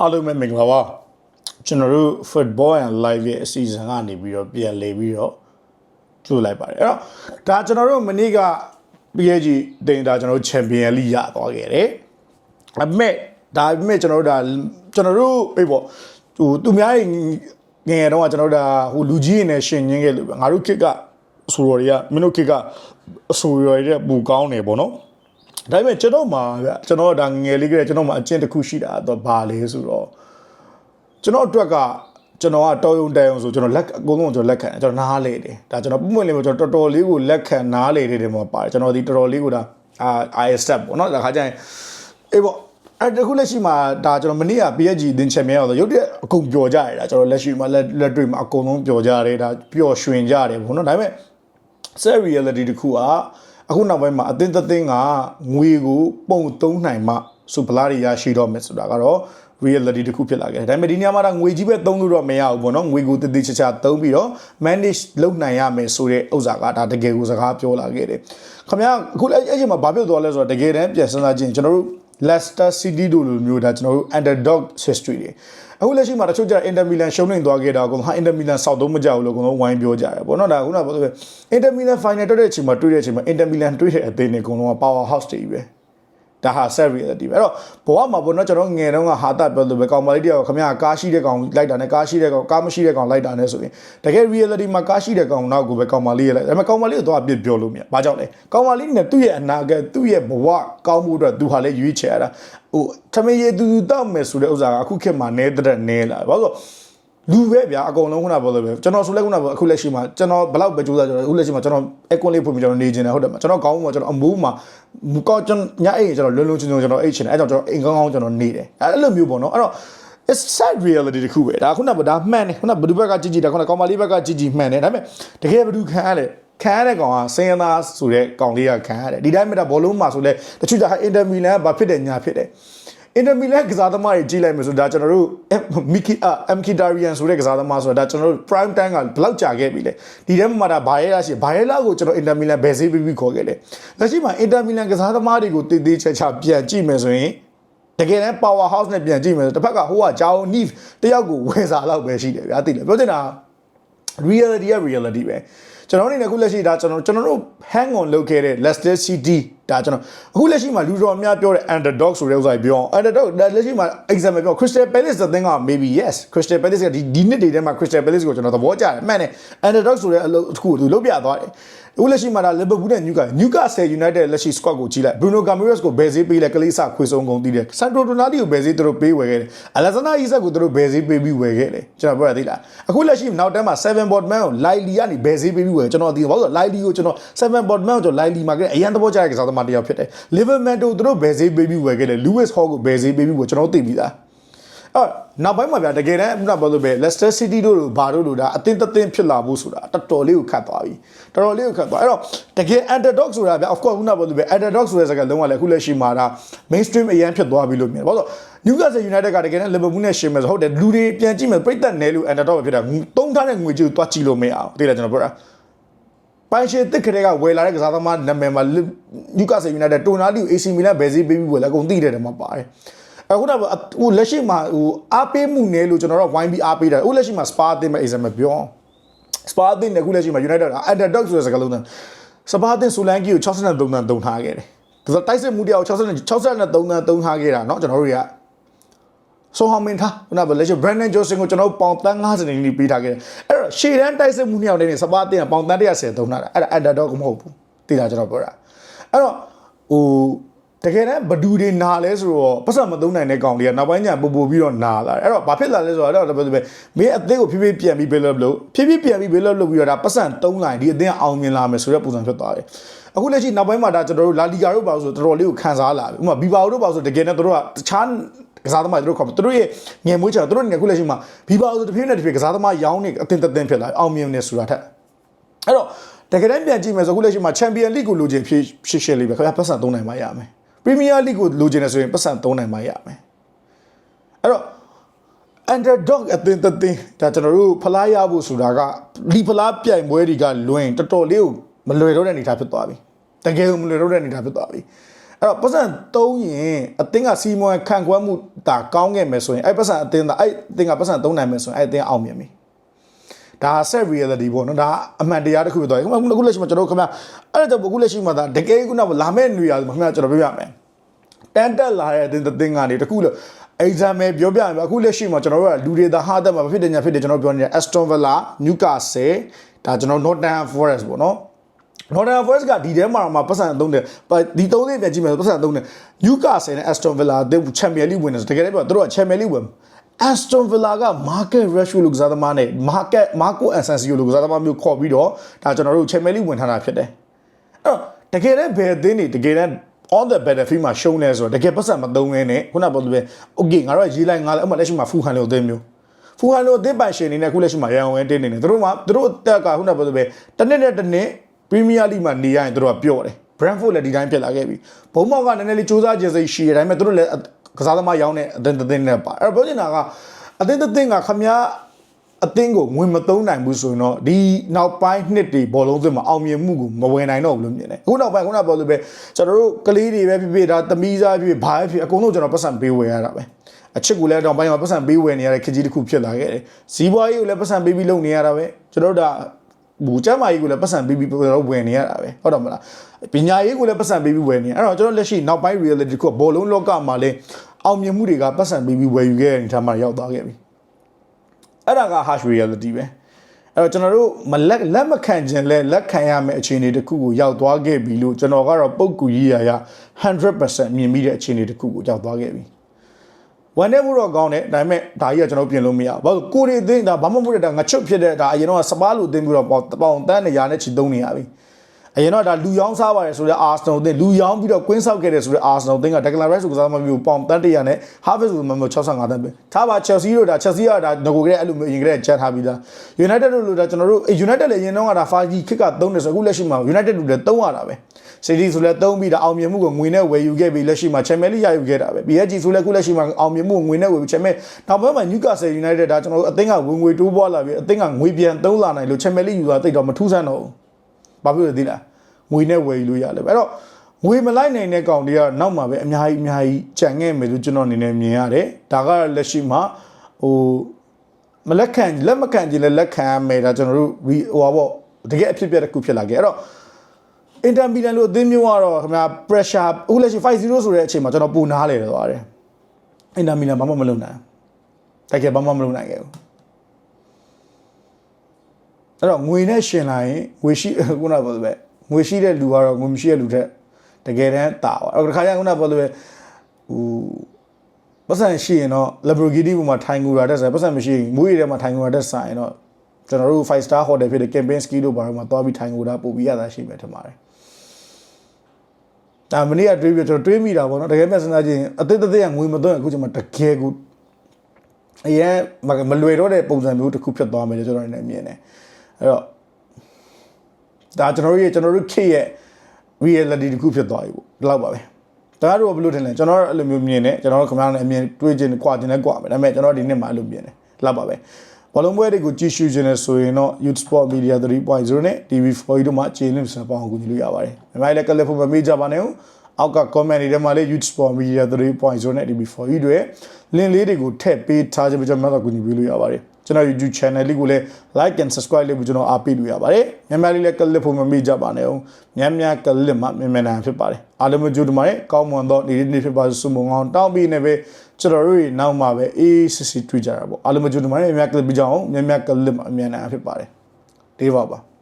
အားလုံးပဲမင်္ဂလာပါကျွန်တော်တို့ football and live ရဲ့အစီအစဉ်ကနေပြီးတော့ပြန်လေပြီးတော့ကြိုးလိုက်ပါတယ်အဲ့တော့ဒါကျွန်တော်တို့မနေ့က PSG တင်တာကျွန်တော်တို့ Champion League ရသွားခဲ့တယ်အမေဒါပေမဲ့ကျွန်တော်တို့ဒါကျွန်တော်တို့အေးပေါ့ဟိုသူများငယ်ငယ်တော့ကကျွန်တော်တို့ဒါဟိုလူကြီးနေရှင်ရင်းခဲ့လို့ပဲငါတို့ခစ်ကအဆိုတော်တွေကမင်းတို့ခစ်ကအဆိုတော်တွေပူကောင်းနေပေါ့နော် ဒါပေမဲ့ကျွန်တော်မှာဗျကျွန်တော်ဒါငယ်လေးကလေးကျွန်တော်မှာအကျင့်တစ်ခုရှိတာတော့ဘာလဲဆိုတော့ကျွန်တော်အတွက်ကကျွန်တော်ကတော်ယုံတန်ယုံဆိုကျွန်တော်လက်အကုန်လုံးကျွန်တော်လက်ခံတယ်ကျွန်တော်နားလေတယ်ဒါကျွန်တော်ပုံမှန်လေးကျွန်တော်တော်တော်လေးကိုလက်ခံနားလေတယ်တယ်မှာပါတယ်ကျွန်တော်ဒီတော်တော်လေးကိုဒါအာ I step ပေါ့နော်ဒါခါကျရင်အေးပေါ့အဲ့တခုလက်ရှိမှာဒါကျွန်တော်မနေ့က PSG တင်ချန်ပီယံတော့ရုပ်တရက်အကုန်ပျော်ကြရတာကျွန်တော်လက်ရှိမှာလက်လက်တွေ့မှာအကုန်လုံးပျော်ကြရတယ်ဒါပျော်ရွှင်ကြရတယ်ပေါ့နော်ဒါပေမဲ့ set reality တခုက အခုနောက်ပိုင်းမှာအသင်းသင်းကငွေကိုပုံသုံးနိုင်မှဆိုဗလာတွေရရှိတော့မယ်ဆိုတာကတော့ reality တခုဖြစ်လာခဲ့တယ်ဒါပေမဲ့ဒီနေရာမှာတော့ငွေကြီးပဲသုံးလို့တော့မရဘူးပေါ့နော်ငွေကိုတည်တည်ချာချာသုံးပြီးတော့ manage လုပ်နိုင်ရမယ်ဆိုတဲ့ဥစ္စာကဒါတကယ်ကိုစကားပြောလာခဲ့တယ်ခင်ဗျာအခုအဲ့အဲ့ချိန်မှာဘာဖြစ်သွားလဲဆိုတော့တကယ်တမ်းပြန်စဉ်းစားကြည့်ကျွန်တော်တို့ Leicester City တို့လိုမျိုးဒါကျွန်တော်တို့ underdog history တွေအခုလက်ရှိမှာတချို့ကျတော့ Inter Milan ရှုံးနေသွားခဲ့တာကိုဟာ Inter Milan စောက်တော့မကြောက်လို့အကုန်လုံးဝိုင်းပြောကြတယ်ပေါ့နော်ဒါခုနကပြောလို့ Inter Milan final တက်တဲ့အချိန်မှာတွေ့တဲ့အချိန်မှာ Inter Milan တွေ့တဲ့အသင်းတွေအကုန်လုံးက power house တွေပဲ ဒါဟာ set reality ပဲအဲ့တော့ဘဝမှာပေါ့နော်ကျွန်တော်ငယ်တုန်းကဟာတာပြောလို့ပဲကောင်မလေးတယောက်ခမရကားရှိတဲ့ကောင်လိုက်တာနဲ့ကားရှိတဲ့ကောင်ကားမရှိတဲ့ကောင်လိုက်တာနဲ့ဆိုရင်တကယ် reality မှာကားရှိတဲ့ကောင်နောက်ကိုပဲကောင်မလေးရလိုက်ဒါပေမဲ့ကောင်မလေးကိုတော့အပြစ်ပြောလို့မရဘာကြောင့်လဲကောင်မလေးနဲ့သူ့ရဲ့အနာဂတ်သူ့ရဲ့ဘဝကောင်းမှုအတွက်သူဟာလည်းရွေးချယ်ရတာဟိုထမင်းရည်သူသူတောက်မယ်ဆိုတဲ့ဥစ္စာကအခုခေတ်မှာနဲတဲ့နဲလာဘာလို့လူ ပဲဗျာအကုန်လုံးခုနပြောလို့ပဲကျွန်တော်ဆိုလဲခုနပြောအခုလက်ရှိမှာကျွန်တော်ဘယ်လောက်ပဲကြိုးစားကျွန်တော်အခုလက်ရှိမှာကျွန်တော်အကွန်လေးဖွင့်ပြီးကျွန်တော်နေကျင်တယ်ဟုတ်တယ်မကျွန်တော်ကောင်းမှာကျွန်တော်အမိုးမှာမကောကျွန်တော်ညအိမ်ကျွန်တော်လွန်းလွန်းချုံချုံကျွန်တော်အိတ်ချင်တယ်အဲကြောင့်ကျွန်တော်အိမ်ကောင်းကောင်းကျွန်တော်နေတယ်အဲ့လိုမျိုးပေါ့နော်အဲ့တော့ it's sad reality တခုပဲဒါခုနကဒါမှန်တယ်ခုနဘယ်သူဘက်ကကြည့်ကြည့်ဒါခုနကောင်မလေးဘက်ကကြည့်ကြည့်မှန်တယ်ဒါပေမဲ့တကယ်ဘယ်သူခံရလဲခံရတဲ့ကောင်ကစင်ရသားဆိုတဲ့ကောင်လေးကခံရတယ်ဒီတိုင်းမှာဘောလုံးမှာဆိုလဲတချို့ကျအင်တာမီလန်ကဘာဖြစ်တယ်ညာဖြစ်တယ် အင်တာမီလန်ကစားသမားတွေကြည့်လိုက်မယ်ဆိုဒါကျွန်တော်တို့မီကီအမ်ကီဒါရီယန်ဆိုတဲ့ကစားသမားဆိုတာဒါကျွန်တော်တို့ prime time ကဘယ်လောက်ကြာခဲ့ပြီလဲဒီထဲမှာဒါဘာရဲရရှိဘာရဲလာကိုကျွန်တော်အင်တာမီလန်ဘယ်ဈေးပြီးပြီးခေါ်ခဲ့လဲလက်ရှိမှာအင်တာမီလန်ကစားသမားတွေကိုတည်တည်ချာချာပြန်ကြည့်မယ်ဆိုရင်တကယ်တမ်း power house နဲ့ပြန်ကြည့်မယ်ဆိုတစ်ဖက်ကဟိုကဂျာအိုနီဖ်တယောက်ကိုဝယ်စားလောက်ပဲရှိတယ်ဗျာသိတယ်ပြောချင်တာ reality က reality ပဲကျွန်တော်အနေနဲ့အခုလက်ရှိဒါကျွန်တော်ကျွန်တော်တို့ hang on လုပ်ခဲ့တဲ့ Leicester City ဒါကျွန်တော်အခုလက်ရှိမှာလူတော်များပြောတဲ့ underdog ဆိုတဲ့ဥစ္စာပြောအောင် underdog ဒါလက်ရှိမှာ example ပြော Crystal Palace တဲ့သင်းက maybe yes Crystal Palace ကဒီဒီနှစ်တွေထဲမှာ Crystal Palace ကိုကျွန်တော်သဘောကျတယ်မှန်တယ် underdog ဆိုတဲ့အလုပ်တစ်ခုကိုသူလုပ်ပြသွားတယ်အခုလက်ရှိမှာဒါ Liverpool နဲ့ Newcastle Newcastle United လက်ရှိ squad ကိုကြည့်လိုက် Bruno Gomes ကိုဘယ်ဈေးပေးလဲကလေးစခွေဆုံးကုန်တည်တယ် Sandro Tonali ကိုဘယ်ဈေးသူတို့ပေးဝယ်ခဲ့တယ် Alexander Isak ကိုသူတို့ဘယ်ဈေးပေးပြီးဝယ်ခဲ့တယ်ကျွန်တော်ပြောရသေးလားအခုလက်ရှိနောက်တန်းမှာ7 Botman ကို Lily ကနေဘယ်ဈေးပေးပြီးဝယ်ကျွန်တော်သိတယ်ဘာလို့လဲ Lily ကိုကျွန်တော်7 Botman ကိုကျွန်တော် Lily မှာကအရန်သဘောကျတဲ့ကစားသမားတစ်ယောက်ဖြစ်တယ် Liverpool တို့သူတို့ဘယ်ဈေးပေးပြီးဝယ်ခဲ့တယ် Lewis Hall ကိုဘယ်ဈေးပေးပြီးဝယ်ကျွန်တော်သိပြီလားအဲ့နောက်ပိုင်းမှာဗျာတကယ်တမ်းခုနပြောလို့ပဲ Leicester City တို့လိုဘာတို့လိုဒါအသင်းတစ်သင်းဖြစ်လာဖို့ဆိုတာတော်တော်လေးကိုခတ်သွားပြီတော်တော်လေးကိုခတ်သွားအဲ့တော့တကယ် underdog ဆိုတာဗျာ of course ခုနပြောလို့ပဲ underdog ဆိုတဲ့စကားလုံးကလည်းအခုလက်ရှိမှာဒါ mainstream အရန်ဖြစ်သွားပြီလို့မြင်တယ်ဘာလို့ Newcastle United ကတကယ်တမ်း Liverpool နဲ့ရှင်မယ်ဆိုဟုတ်တယ်လူတွေပြန်ကြည့်မယ်ပြိတ်သက်နယ်လို့ underdog ပဲဖြစ်တာသုံးထားတဲ့ငွေကြေးကိုတွားကြည့်လို့မရအောင်သိလားကျွန်တော်ပြောတာ ပိုင်ရှေတစ်ခတွေကဝယ်လာတဲ့ကစားသမားနာမည်မှာ Newcastle United တိုနာလီကို AC Milan ဘယ်စီပေးပြီးဝယ်လဲအကုန်သိတယ်တယ်မှာပါတယ်အခုတော့ဟိုလက်ရှိမှာဟိုအားပေးမှုနဲ့လို့ကျွန်တော်တို့ဝိုင်းပြီးအားပေးတာအခုလက်ရှိမှာ Spa အသင်းမဲ့ example ပြောအောင် Spa အသင်းနဲ့အခုလက်ရှိမှာ United underdog ဆိုတဲ့စကားလုံးနဲ့ Spa အသင်းဆိုလန်ကီကို63တန်းသုံးထားခဲ့တယ်ဒါဆိုတိုက်စစ်မှုတရားကို60 63တန်းသုံးထားခဲ့တာเนาะကျွန်တော်တို့တွေက ဆိုဟောင်းမင်းထားခုနကလက်ရှိ Brandon Johnson ကိုကျွန်တော်ပေါင်တန်း50နေနေပေးထားခဲ့တယ်အဲ့တော့ရှေ့တန်းတိုက်စစ်မှုနှစ်ယောက်တည်းနေ Spa အသင်းကပေါင်တန်း130သုံးထားတာအဲ့ဒါ underdog မဟုတ်ဘူးသိတာကျွန်တော်ပြောတာအဲ့တော့ဟိုတကယ်တမ်းဘဒူတွေနာလဲဆိုတော့ပတ်စံမသုံးနိုင်တဲ့ကောင်တွေကနောက်ပိုင်းကျပို့ပို့ပြီးတော့နာလာတယ်အဲ့တော့ဘာဖြစ်လာလဲဆိုတော့အဲ့တော့မင်းအသင်းကိုဖြည်းဖြည်းပြန်ပြီးဘေးလို့လို့ဖြည်းဖြည်းပြန်ပြီးဘေးလို့လို့ပြီးတော့ဒါပတ်စံသုံးလိုက်ဒီအသင်းအောင်မြင်လာမယ်ဆိုတဲ့ပုံစံဖြစ်သွားတယ်အခုလက်ရှိနောက်ပိုင်းမှာဒါကျွန်တော်တို့လာလီဂါတို့ပါဆိုတော်တော်လေးကိုခံစားလာပြီဥပမာဘီဘာတို့ပါဆိုတကယ်နဲ့တို့ကတခြား ကစားသမားတွေတို့ခေါ်သူတို့ရဲ့ငယ်မွေးချော်သူတို့နေအခုလက်ရှိမှာဘီဘာဆိုတစ်ပြေးနဲ့တစ်ပြေးကစားသမားရောင်းနေအသင်းတစ်သင်းဖြစ်လာအောင်မြင်နေဆိုတာထက်အဲ့တော့တကယ်တမ်းပြန်ကြည့်မယ်ဆိုအခုလက်ရှိမှာချန်ပီယံလိကိုလိုချင်ဖြစ်ရှစ်ရှစ်လေးပဲခင်ဗျာပတ်စံသုံးနိုင်မှရမယ်ပရီးမီးယားလိကိုလိုချင်တယ်ဆိုရင်ပတ်စံသုံးနိုင်မှရမယ်အဲ့တော့ underdog အသင်းတစ်သင်းဒါကျွန်တော်တို့ဖလားရဖို့ဆိုတာကလီဖလားပြိုင်ပွဲတွေကလွင်တော်တော်လေးကိုမလွယ်တော့တဲ့အနေအထားဖြစ်သွားပြီတကယ်ကိုမလွယ်တော့တဲ့အနေအထားဖြစ်သွားပြီ အဲ့တော့ပတ်စံသုံးရင်အသင်းကစီမွန်ခံကွက်မှုဒါကောင်းခဲ့မယ်ဆိုရင်အဲ့ပတ်စံအသင်းဒါအဲ့အသင်းကပတ်စံသုံးနိုင်မယ်ဆိုရင်အဲ့အသင်းအောင်မြင်ပြီဒါ set reality ပေါ့နော်ဒါအမှန်တရားတစ်ခုပဲတော့ခုခုလက်ရှိမှာကျွန်တော်တို့ခင်ဗျာအဲ့ဒါကြောင့်အခုလက်ရှိမှာဒါတကယ်ခုနကလာမဲ့နေရာခင်ဗျာကျွန်တော်ပြောပြမယ်တန်တက်လာတဲ့အသင်းတစ်သင်းကနေတခုလို့ example ပြောပြရင်အခုလက်ရှိမှာကျွန်တော်တို့ကလူတွေသာဟာတက်မှာဖြစ်တယ်ညာဖြစ်တယ်ကျွန်တော်ပြောနေတဲ့ Aston Villa Newcastle ဒါကျွန်တော် Nottingham Forest ပေါ့နော် Northern Forest ကဒီထဲမှာတော့မှပတ်စံအသုံးတယ်ဒီသုံးသိပြန်ကြည့်မယ်ဆိုပတ်စံအသုံးတယ် Newcastle နဲ့ Aston Villa တဲ့ Champions League winners တကယ်လည်းပြောသူတို့က Champions League win Aston Villa က Market Rashford လို့ကစားသမားနဲ့ Market Marco Asensio လို့ကစားသမားမျိုးခေါ်ပြီးတော့ဒါကျွန်တော်တို့ Champions League ဝင်ထားတာဖြစ်တယ်အဲ့တော့တကယ်လည်းဘယ်အသင်းတွေတကယ်လည်း on the battlefield မှာရှုံးလဲဆိုတော့တကယ်ပတ်စံမသုံးရင်းနဲ့ခုနကပြောလို့ပဲ okay ငါတို့ကရေးလိုက်ငါလည်းအမှလက်ရှိမှာဖူဟန်လို့အသင်းမျိုးဖူဟန်လို့အသင်းပိုင်ရှင်နေနဲ့ခုလက်ရှိမှာရန်အောင်ဝဲတင်းနေတယ်သူတို့ကသူတို့တက်ကခုနကပြောလို့ပဲတစ်နှစ်နဲ့တစ်နှစ် ပရီးမီးယားလိမှာနေရရင်တို့ကပြော့တယ်ဘရန်ဖို့လည်းဒီတိုင်းဖြစ်လာခဲ့ပြီဘုံမောက်ကနည်းနည်းလေးစူးစမ်းခြင်းစိတ်ရှိတယ်ဒါပေမဲ့တို့လည်းကစားသမားရောင်းတဲ့အသင်းတစ်သင်းနဲ့ပါအဲ့တော့ပြောချင်တာကအသင်းတစ်သင်းကခမည်းအသင်းကိုငွေမသုံးနိုင်ဘူးဆိုရင်တော့ဒီနောက်ပိုင်းနှစ်တွေဘောလုံးသစ်မှာအောင်မြင်မှုကိုမဝင်နိုင်တော့ဘူးလို့မြင်တယ်အခုနောက်ပိုင်းခုနကပြောလို့ပဲကျွန်တော်တို့ကလေးတွေပဲဖြစ်ဖြစ်ဒါသမီးစားဖြစ်ဖြစ်ဘာပဲဖြစ်အကုန်လုံးကျွန်တော်ပတ်စံပေးဝယ်ရတာပဲအချစ်ကိုလည်းတော့ပိုင်းမှာပတ်စံပေးဝယ်နေရတဲ့ခကြီးတစ်ခုဖြစ်လာခဲ့တယ်ဇီးပွားကြီးကိုလည်းပတ်စံပေးပြီးလုပ်နေရတာပဲကျွန်တော်တို့ဒါ ဘူကျမ်းမာကြီးကိုလည်းပတ်စံပေးပြီးတော့ဝယ်နေရတာပဲဟုတ်တော့မလားပညာရေးကိုလည်းပတ်စံပေးပြီးဝယ်နေရအဲ့တော့ကျွန်တော်လက်ရှိနောက်ပိုင်း reality ကိုဘောလုံးလောကမှာလည်းအောင်မြင်မှုတွေကပတ်စံပေးပြီးဝယ်ယူခဲ့တဲ့အနေထားမှာရောက်သွားခဲ့ပြီအဲ့ဒါက harsh reality ပဲအဲ့တော့ကျွန်တော်တို့မလက်လက်မခံခြင်းလဲလက်ခံရမယ့်အခြေအနေတစ်ခုကိုရောက်သွားခဲ့ပြီလို့ကျွန်တော်ကတော့ပုံကူကြီးရာရာ100%မြင်မိတဲ့အခြေအနေတစ်ခုကိုရောက်သွားခဲ့ပြီ ဝန်ထဲမှုတော့ကောင်းတယ်ဒါပေမဲ့ဒါကြီးကကျွန်တော်ပြင်လို့မရဘူးဘာလို့ကိုရီအသင်းဒါဘာမှမဟုတ်တဲ့ဒါငချွတ်ဖြစ်တဲ့ဒါအရင်တော့စပါးလူအသင်းပြီးတော့ပေါင်ပေါင်တန်းနေရာနဲ့ချီသုံးနေရပြီ အရင်တော့ဒါလူယောင်းစားပါတယ်ဆိုတော့ Arsenal အသင်းလူယောင်းပြီးတော့ကွင်းဆောက်ခဲ့တယ်ဆိုတော့ Arsenal အသင်းက Declan Rice ကိုကစားမမျိုးပေါင်တန်းတရာနဲ့ Harvest ကိုမမျိုး65တန်းပဲထားပါ Chelsea တို့ဒါ Chelsea ကဒါငကိုကလေးအဲ့လိုမျိုးအရင်ကလေးချက်ထားပြီးသား United တို့လို့ဒါကျွန်တော်တို့ United လည်းအရင်တော့ကဒါ Fergie ခစ်ကသုံးတယ်ဆိုအခုလက်ရှိမှာ United တို့လည်းသုံးရတာပဲ City ဆိုလည်းသုံးပြီးဒါအောင်မြင်မှုကိုငွေနဲ့ဝယ်ယူခဲ့ပြီးလက်ရှိမှာ Champions League ရယူခဲ့တာပဲ PSG ဆိုလည်းအခုလက်ရှိမှာအောင်မြင်မှုကိုငွေနဲ့ဝယ်ပြီး Champions နောက်ပိုင်းမှာ Newcastle United ဒါကျွန်တော်တို့အသင်းကဝင်ငွေတိုးပွားလာပြီးအသင်းကငွေပြန်သုံးလာနိုင်လို့ Champions League ယူတာတိတ်တော့မထူးဆန်းတော့ဘူး ဘာဖြစ်လို့လဲသိလားငွေနဲ့ဝယ်ယူလို့ရတယ်အဲ့တော့ငွေမလိုက်နိုင်တဲ့ကောင်တွေကနောက်မှာပဲအများကြီးအများကြီးကြံခဲ့မယ်လို့ကျွန်တော်အနေနဲ့မြင်ရတယ်ဒါကလက်ရှိမှာဟိုမလက်ခံလက်မခံကြည့်လဲလက်ခံရမယ်ဒါကျွန်တော်တို့ဟိုပါပေါ့တကယ်အဖြစ်ပြက်တစ်ခုဖြစ်လာခဲ့အဲ့တော့အင်တာမီလန်လို့အသင်းမျိုးကတော့ခင်ဗျာ pressure အခုလက်ရှိ5-0ဆိုတဲ့အချိန်မှာကျွန်တော်ပူနားလေတော့ပါတယ်အင်တာမီလန်ဘာမှမလုပ်နိုင်တကယ်ဘာမှမလုပ်နိုင်ခဲ့ဘူး အဲ့တော့ငွေနဲ့ရှင်လာရင်ငွေရှိခုနကပြောသလိုပဲငွေရှိတဲ့လူကတော့ငွေမရှိတဲ့လူထက်တကယ်တမ်းတာပါအဲ့တော့တစ်ခါကျရင်ခုနကပြောသလိုပဲဟိုပတ်စံရှိရင်တော့ Lamborghini ပေါ်မှာထိုင်ငူတာတက်ဆိုင်ပတ်စံမရှိရင်မွေးရထဲမှာထိုင်ငူတာတက်ဆိုင်တော့ကျွန်တော်တို့5 star hotel ဖြစ်တဲ့ campaign ski တို့ဘာလို့မှသွားပြီးထိုင်ငူတာပို့ပြီးရတာရှိမယ်ထင်ပါတယ်ဒါမနေ့ကတွေးပြီးကျွန်တော်တွေးမိတာပေါ့နော်တကယ်မှစဉ်းစားကြည့်ရင်အသစ်အသစ်ကငွေမသွင်းအခုချိန်မှာတကယ်ကိုအရင်မလွယ်တော့တဲ့ပုံစံမျိုးတစ်ခုဖြစ်သွားမယ်လို့ကျွန်တော်လည်းမြင်တယ် အဲ့တော့ဒါကျွန်တော်တို့ရဲ့ကျွန်တော်တို့ခေတ်ရဲ့ reality တစ်ခုဖြစ်သွားပြီပေါ့ဒီလောက်ပါပဲဒါကတော့ဘယ်လိုထင်လဲကျွန်တော်အဲ့လိုမျိုးမြင်တယ်ကျွန်တော်တို့ခင်ဗျားနဲ့အမြင်တွေးခြင်းကြွားခြင်းနဲ့ကြွားမယ်ဒါပေမဲ့ကျွန်တော်ဒီနှစ်မှာအဲ့လိုမြင်တယ်လောက်ပါပဲဘောလုံးပွဲတွေကိုကြည့်ရှုခြင်းနဲ့ဆိုရင်တော့ Youth Sport Media 3.0နဲ့ TV4 တို့မှာခြေလင်းစပေါင်းကိုကြည့်လို့ရပါတယ်။မြန်မာလည်းကလစ်ဖို့မမေ့ကြပါနဲ့။အောက်က comment တွေထဲမှာလည်း Youth Sport Media 3.0နဲ့ TV4 တွေ link လေးတွေကိုထည့်ပေးထားခြင်းပဲကျွန်တော်တို့ကူညီပေးလို့ရပါတယ်။ ကျွန်တော် YouTube channel လေးကိုလည်း like and subscribe လေးကိုကျွန်တော်အားပေးလို့ရပါတယ်။မြန်မာလေးလည်းကလစ်ဖို့မမေ့ကြပါနဲ့။မြန်မြန်ကလစ်မှမြန်မြန်နိုင်ဖြစ်ပါတယ်။အားလုံးကြိုးတမရဲ့ကောင်းမွန်သောနေ့နေ့ဖြစ်ပါစုမုံအောင်တောင်းပြီးနေပဲကျွန်တော်တို့နောက်မှာပဲအေးစစ်စစ်တွေ့ကြတာပေါ့အားလုံးကြိုးတမရဲ့မြန်မြန်ကလစ်ပြီးကြအောင်မြန်မြန်ကလစ်မှမြန်နိုင်ဖြစ်ပါတယ်။ဒီပါပါ။